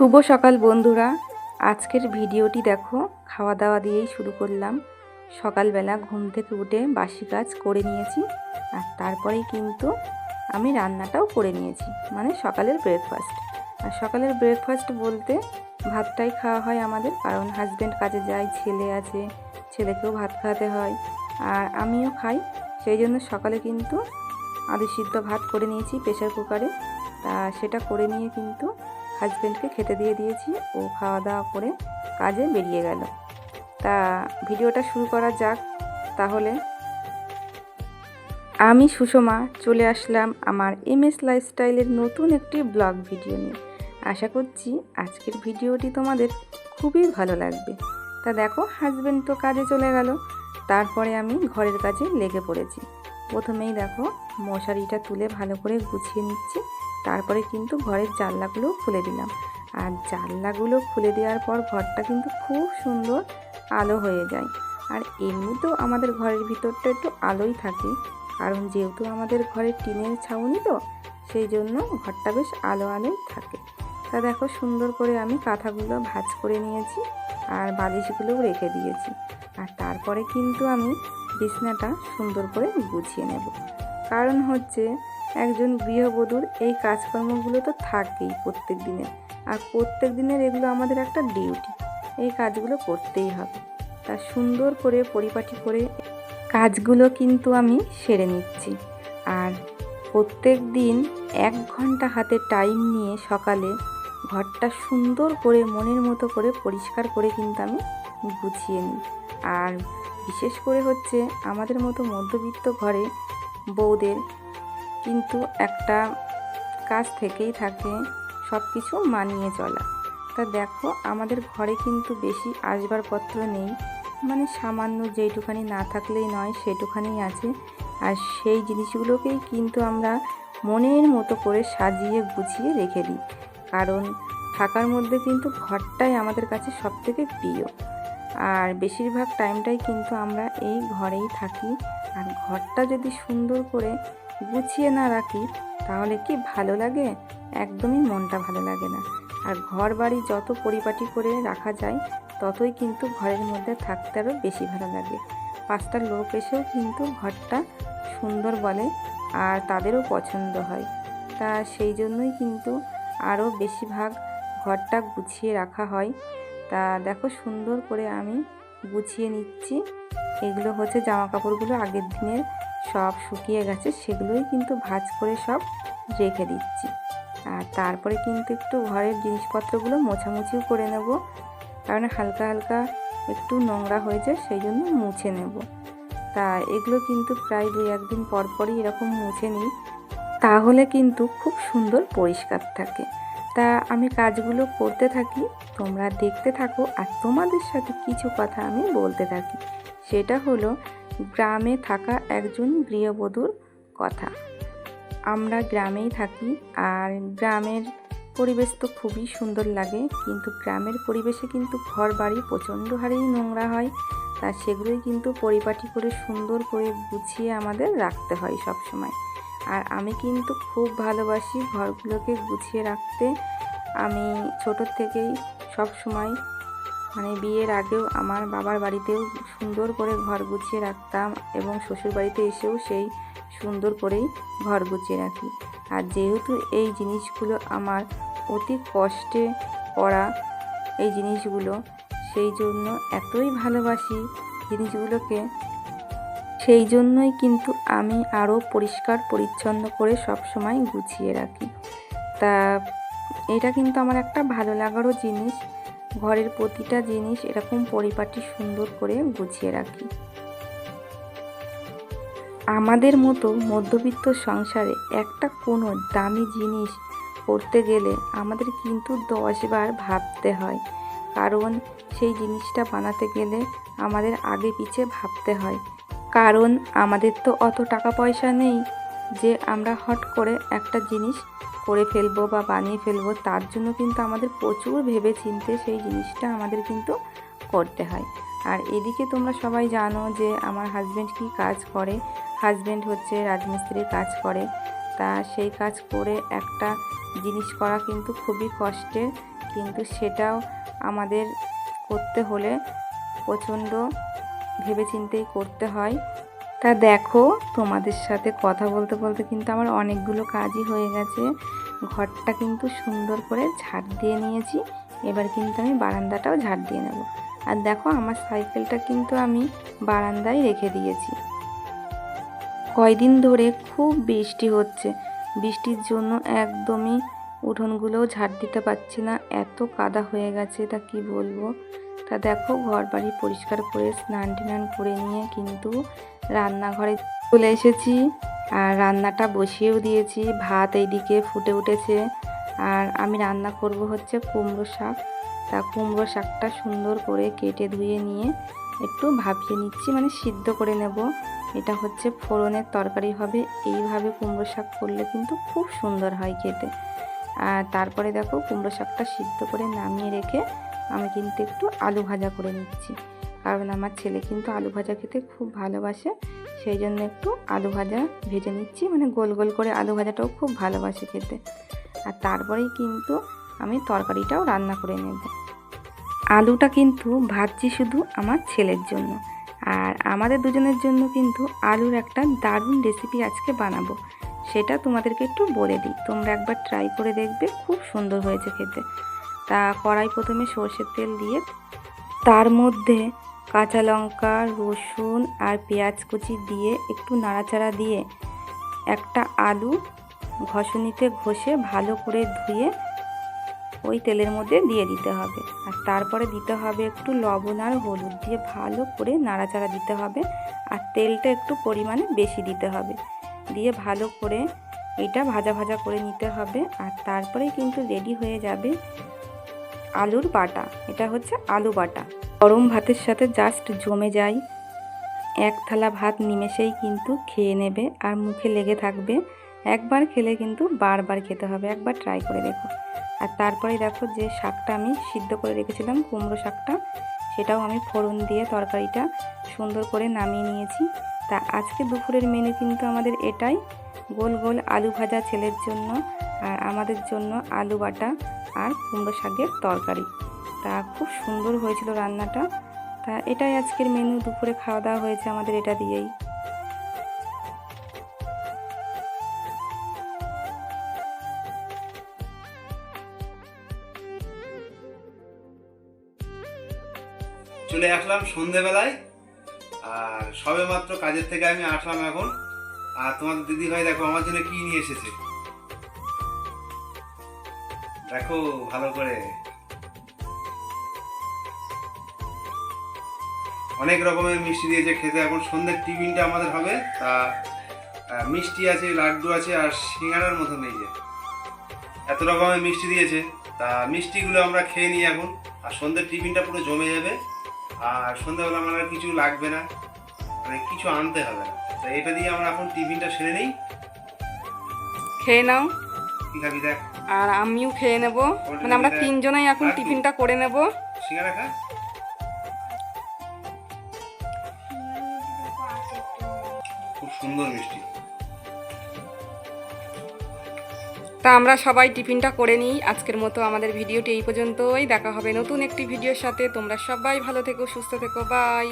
শুভ সকাল বন্ধুরা। আজকের ভিডিওটি দেখো খাওয়া দাওয়া দিয়েই শুরু করলাম। সকালবেলা ঘুম থেকে উঠে বাসি কাজ করে নিয়েছি আর তারপরেই কিন্তু আমি রান্নাটাও করে নিয়েছি মানে সকালের ব্রেকফাস্ট আর সকালের ব্রেকফাস্ট বলতে ভাতটাই খাওয়া হয় আমাদের, কারণ হাজব্যান্ড কাজে যায়, ছেলে আছে, ছেলেকেও ভাত খাওয়াতে হয় আর আমিও খাই। সেই জন্য সকালে কিন্তু আলু সিদ্ধ ভাত করে নিয়েছি প্রেশার কুকারে। তা সেটা করে নিয়ে কিন্তু হাজব্যান্ডকে খেতে দিয়ে দিয়েছি। ও খাওয়া দাওয়া করে কাজে বেরিয়ে গেল। তা ভিডিওটা শুরু করা যাক তাহলে। আমি সুষমা চলে আসলাম আমার এম এস লাইফস্টাইলের নতুন একটি ব্লগ ভিডিও নিয়ে। আশা করছি আজকের ভিডিওটি তোমাদের খুবই ভালো লাগবে। তা দেখো হাজব্যান্ড তো কাজে চলে গেল। তারপরে আমি ঘরের কাজে লেগে পড়েছি। প্রথমেই দেখো, মশারিটা তুলে ভালো করে গুছিয়ে নিচ্ছি। তারপরে কিন্তু ঘরের জানলাগুলো খুলে দিলাম। আর জানলাগুলো খুলে দেওয়ার পর ঘরটা কিন্তু খুব সুন্দর আলো হয়ে যায়। আর এমনিতেও আমাদের ঘরের ভিতরটা একটু আলোই থাকে। কারণ যেহেতু আমাদের ঘরের টিনের ছাউনি তো, সেই জন্য ঘরটা বেশ আলো আলোই থাকে। তা দেখো সুন্দর করে আমি কাঁথাগুলো ভাঁজ করে নিয়েছি আর বালিশগুলোও রেখে দিয়েছি। আর তারপরে কিন্তু আমি বিছনাটা সুন্দর করে গুছিয়ে নেব। কারণ হচ্ছে একজন গৃহবধূর এই কাজকর্মগুলো তো থাকেই প্রত্যেক দিনের আর প্রত্যেক দিনের এগুলো আমাদের একটা ডিউটি এই কাজগুলো করতেই হবে। তা সুন্দর করে পরিপাটি করে কাজগুলো কিন্তু আমি সেরে নিচ্ছি। আর প্রত্যেক দিন এক ঘণ্টা হাতে টাইম নিয়ে সকালে ঘরটা সুন্দর করে মনের মতো করে পরিষ্কার করে কিন্তু আমি গুছিয়ে নিই। আর বিশেষ করে হচ্ছে আমাদের মতো মধ্যবিত্ত ঘরে বউদের। কিন্তু একটা কাজ থেকেই থাকে সব কিছু মানিয়ে চলা। তা দেখো, আমাদের ঘরে কিন্তু বেশি আসবাবপত্র নেই। মানে সামান্য যেইটুখানি না থাকলেই নয় সেটুখানি আছে। আর সেই জিনিসগুলোকেই কিন্তু আমরা মনের মতো করে সাজিয়ে গুছিয়ে রেখে দিই। কারণ থাকার মধ্যে কিন্তু ঘরটাই আমাদের কাছে সবথেকে প্রিয়। আর বেশিরভাগ টাইমটাই কিন্তু আমরা এই ঘরেই থাকি। আর ঘরটা যদি সুন্দর করে গুছিয়ে না রাখি, তাহলে কি ভালো লাগে? একদমই মনটা ভালো লাগে না। আর ঘর বাড়ি যত পরিপাটি করে রাখা যায়, ততই কিন্তু ঘরের মধ্যে থাকতে আরও বেশি ভালো লাগে। পাঁচটা লোক এসেও কিন্তু ঘরটা সুন্দর বলে আর তাদেরও পছন্দ হয়। তা সেই জন্যই কিন্তু আরও বেশিরভাগ ঘরটা গুছিয়ে রাখা হয়। তা দেখো সুন্দর করে আমি গুছিয়ে নিচ্ছি। এগুলো হচ্ছে জামা কাপড়গুলো আগের দিনের সব শুকিয়ে গেছে, সেগুলোই কিন্তু ভাজ করে সব রেখে দিচ্ছি। আর তারপরে কিন্তু একটু ঘরের জিনিসপত্রগুলো মোছামুছিও করে নেব। কারণ হালকা হালকা একটু নোংরা হয়েছে, সেই জন্য মুছে নেব। তা এগুলো কিন্তু প্রায় দুই একদিন পর পরই এরকম মুছে নিই। তাহলে কিন্তু খুব সুন্দর পরিষ্কার থাকে। তা আমি কাজগুলো করতে থাকি, তোমরা দেখতে থাকো আর তোমাদের সাথে কিছু কথা আমি বলতে থাকি সেটা হলো, গ্রামে থাকা একজন গৃহবধূর কথা আমরা গ্রামেই থাকি আর গ্রামের পরিবেশ তো খুবই সুন্দর লাগে, কিন্তু গ্রামের পরিবেশে কিন্তু ঘর বাড়ি প্রচণ্ড হারেই নোংরা হয়, তা সেগুলোই কিন্তু পরিপাটি করে সুন্দর করে গুছিয়ে আমাদের রাখতে হয় সব সময়। আর আমি কিন্তু খুব ভালোবাসি ঘরগুলোকে গুছিয়ে রাখতে। আমি ছোটোর থেকেই সব সময় মানে বিয়ের আগেও আমার বাবার বাড়িতেও সুন্দর করে ঘর গুছিয়ে রাখতাম এবং শ্বশুর বাড়িতে এসেও সেই সুন্দর করেই ঘর গুছিয়ে রাখি। আর যেহেতু এই জিনিসগুলো আমার অতি কষ্টে পড়া এই জিনিসগুলো, সেই জন্য এতই ভালোবাসি জিনিসগুলোকে সেই জন্যই কিন্তু আমি আরও পরিষ্কার, পরিচ্ছন্ন করে সব সময় গুছিয়ে রাখি। তা এটা কিন্তু আমার একটা ভালো লাগারও জিনিস। ঘরের প্রতিটা জিনিস এরকম পরিপাটি সুন্দর করে গুছিয়ে রাখি। আমাদের মতো মধ্যবিত্ত সংসারে একটা কোনো দামি জিনিস করতে গেলে আমাদের কিন্তু দশবার ভাবতে হয়। কারণ সেই জিনিসটা বানাতে গেলে আমাদের আগে পিছে ভাবতে হয়। কারণ আমাদের তো অত টাকা পয়সা নেই যে আমরা হট করে একটা জিনিস করে ফেলব বা বানিয়ে ফেলব, তার জন্য কিন্তু আমাদের প্রচুর ভেবে চিনতে সেই জিনিসটা আমাদের কিন্তু করতে হয়। আর এদিকে তোমরা সবাই জানো যে আমার হাজব্যান্ড কী কাজ করে? হাজব্যান্ড হচ্ছে রাজমিস্ত্রির কাজ করে। তা সেই কাজ করে একটা জিনিস করা কিন্তু খুবই কষ্টের, কিন্তু সেটাও আমাদের করতে হলে প্রচণ্ড ভেবেচিন্তেই করতে হয়। তা দেখো, তোমাদের সাথে কথা বলতে বলতে কিন্তু আমার অনেকগুলো কাজই হয়ে গেছে। ঘরটা কিন্তু সুন্দর করে ঝাড় দিয়ে নিয়েছি। এবার কিন্তু আমি বারান্দাটাও ঝাড় দিয়ে নেব। আর দেখো, আমার সাইকেলটা কিন্তু আমি বারান্দায় রেখে দিয়েছি। কয়দিন ধরে খুব বৃষ্টি হচ্ছে। বৃষ্টির জন্য একদমই উঠোনগুলোও ঝাড় দিতে পারছি না। এত কাদা হয়ে গেছে, তা কি বলব? তা দেখো ঘর বাড়ি পরিষ্কার করে, স্নান টান করে নিয়ে কিন্তু রান্নাঘরে চলে এসেছি। আর রান্নাটা বসিয়েও দিয়েছি, ভাত এইদিকে ফুটে উঠেছে। আর আমি রান্না করব হচ্ছে কুমড়ো শাক। তা কুমড়ো শাকটা সুন্দর করে কেটে ধুয়ে নিয়ে একটু ভাপিয়ে নিচ্ছি মানে সিদ্ধ করে নেব। এটা হচ্ছে ফোড়নের তরকারি হবে, এইভাবে কুমড়ো শাক করলে কিন্তু খুব সুন্দর হয় খেতে। আর তারপরে দেখো, কুমড়ো শাকটা সিদ্ধ করে নামিয়ে রেখে আমি কিন্তু একটু আলু ভাজা করে নিচ্ছি। কারণ আমার ছেলে কিন্তু আলু ভাজা খেতে খুব ভালোবাসে, সেই জন্য একটু আলু ভাজা ভেজে নিচ্ছি। মানে গোল গোল করে আলু ভাজাটাও খুব ভালোবাসে খেতে। আর তারপরেই কিন্তু আমি তরকারিটাও রান্না করে নেব। আলুটা কিন্তু ভাজছি শুধু আমার ছেলের জন্য। আর আমাদের দুজনের জন্য কিন্তু আলুর একটা দারুণ রেসিপি আজকে বানাবো। সেটা তোমাদেরকে একটু বলে দিই। তোমরা একবার ট্রাই করে দেখবে, খুব সুন্দর হয়েছে খেতে। তা কড়াই প্রথমে সর্ষের তেল দিয়ে তার মধ্যে কাঁচা লঙ্কা, রসুন আর পেঁয়াজ কুচি দিয়ে একটু নাড়াচাড়া দিয়ে একটা আলু ঘষণিতে ঘষে ভালো করে ধুয়ে ওই তেলের মধ্যে দিয়ে দিতে হবে। আর তারপরে দিতে হবে একটু লবণ আর হলুদ দিয়ে ভালো করে নাড়াচাড়া দিতে হবে আর তেলটা একটু পরিমাণে বেশি দিতে হবে। দিয়ে ভালো করে এটা ভাজা ভাজা করে নিতে হবে আর তারপরে কিন্তু রেডি হয়ে যাবে আলুর বাটা, এটা হচ্ছে আলু বাটা। গরম ভাতের সাথে জাস্ট জমে যায়। এক থালা ভাত নিমেষেই কিন্তু খেয়ে নেবে আর মুখে লেগে থাকবে। একবার খেলে কিন্তু বারবার খেতে হবে, একবার ট্রাই করে দেখো। আর তারপরে দেখো যে শাকটা আমি সিদ্ধ করে রেখেছিলাম, কুমড়ো শাকটা, সেটাও আমি ফোড়ন দিয়ে তরকারিটা সুন্দর করে নামিয়ে নিয়েছি। তা আজকে দুপুরের মেনু কিন্তু আমাদের এটাই। গোল গোল আলু ভাজা ছেলের জন্য আর আমাদের জন্য আলু বাটা আর কুমড়ো শাকের তরকারি। তা খুব সুন্দর হয়েছিল রান্নাটা। তা এটাই আজকের মেনু দুপুরে খাওয়া দাওয়া হয়েছে আমাদের এটা দিয়েই। চলে আসলাম সন্ধেবেলায়। আর সবে মাত্র কাজের থেকে আমি আসলাম এখন। আর তোমার দিদি ভাই দেখো আমার জন্য কি নিয়ে এসেছে? দেখো ভালো করে। অনেক রকমের মিষ্টি দিয়েছে খেতে। এখন সন্ধ্যের টিফিনটা আমাদের হবে। তা মিষ্টি আছে লাড্ডু আছে আর সিঙ্গারার মতো নেই যে। এত রকমের মিষ্টি দিয়েছে। তা মিষ্টিগুলো আমরা খেয়ে নিই এখন। আর সন্ধ্যের টিফিনটা পুরো জমে যাবে। আর সন্ধ্যাবেলা আমার আর কিছু লাগবে না। মানে কিছু আনতে হবে না। তো এটা দিয়ে আমরা এখন টিফিনটা সেরে নিই। খেয়ে নাও। কি খাবি দেখ আর আমিও খেয়ে নেব। মানে আমরা তিনজনাই এখন টিফিনটা করে নেব। খুব সুন্দর মিষ্টি। তা আমরা সবাই টিফিনটা করে নিই। আজকের মতো আমাদের ভিডিওটি এই পর্যন্তই। দেখা হবে নতুন একটি ভিডিওর সাথে। তোমরা সবাই ভালো থেকো সুস্থ থেকো। বাই।